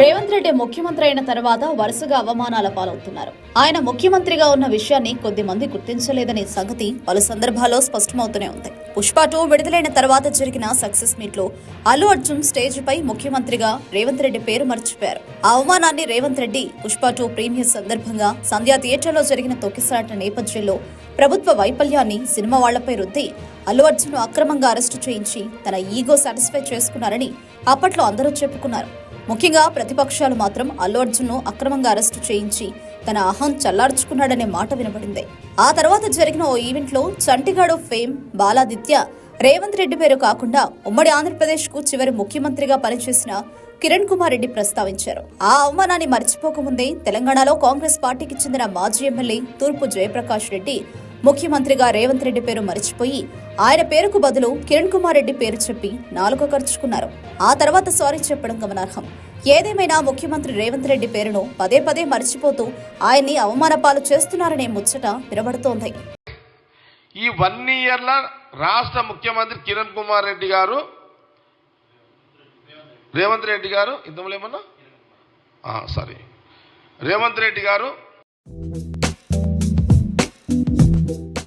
రేవంత్ రెడ్డి ముఖ్యమంత్రి అయిన తర్వాత వరుసగా అవమానాల పాలవుతున్నారు. ఆయన ముఖ్యమంత్రిగా ఉన్న విషయాన్ని కొద్ది మంది గుర్తించలేదనే సంగతి పలు సందర్భాల్లో స్పష్టమవుతూనే ఉంది. పుష్ప టూ విడుదలైన తర్వాత జరిగిన సక్సెస్ మీట్లో అల్లు అర్జున్ స్టేజ్ పై ముఖ్యమంత్రిగా రేవంత్ రెడ్డి పేరు మర్చిపోయారు. ఆ అవమానాన్ని రేవంత్ రెడ్డి పుష్ప టూ ప్రీమియర్ సందర్భంగా సంధ్యా థియేటర్లో జరిగిన తొక్కిసలాట నేపథ్యంలో ప్రభుత్వ వైఫల్యాన్ని సినిమా వాళ్ళపై రుద్ది అల్లు అర్జున్ అక్రమంగా అరెస్టు చేయించి తన ఈగో సాటిస్ఫై చేసుకున్నారని అప్పట్లో అందరూ చెప్పుకున్నారు. ముఖ్యంగా ప్రతిపక్షాలు మాత్రం అల్లు అర్జున్ను అక్రమంగా అరెస్టు చేయించి తన అహం చల్లార్చుకున్నాడనే మాట వినబడింది ఆ తర్వాత జరిగిన ఓ ఈవెంట్లో చంటిగాడు ఫేమ్ బాలాదిత్య రేవంత్ రెడ్డి పేరు కాకుండా ఉమ్మడి ఆంధ్రప్రదేశ్కు చివరి ముఖ్యమంత్రిగా పనిచేసిన కిరణ్ కుమార్ రెడ్డి ప్రస్తావించారు. ఆ అవమానాన్ని మర్చిపోకముందే తెలంగాణలో కాంగ్రెస్ పార్టీకి చెందిన మాజీ ఎమ్మెల్యే తూర్పు జయప్రకాష్ రెడ్డి ముఖ్యమంత్రిగా రేవంత్ రెడ్డి పేరు మరిచిపోయి ఆయన పేరుకు బదులు కిరణ్ కుమార్ రెడ్డి పేరు చెప్పి నాలుక ఖర్చుకున్నారు ఆ తర్వాత సారీ చెప్పడం గమనార్హం. ఏదేమైనా ముఖ్యమంత్రి రేవంత్ రెడ్డి పేరును పదే పదే మరిచిపోతూ ఆయన్ని అవమానపాలు చేస్తున్నారనే ముచ్చట వినబడుతోంది. ఈ వన్ ఇయర్ల రాష్ట్ర ముఖ్యమంత్రి కిరణ్ కుమార్ రెడ్డి గారు రేవంత్ రెడ్డి గారు ఇంతమలేమన్నా సారీ రేవంత్ రెడ్డి గారు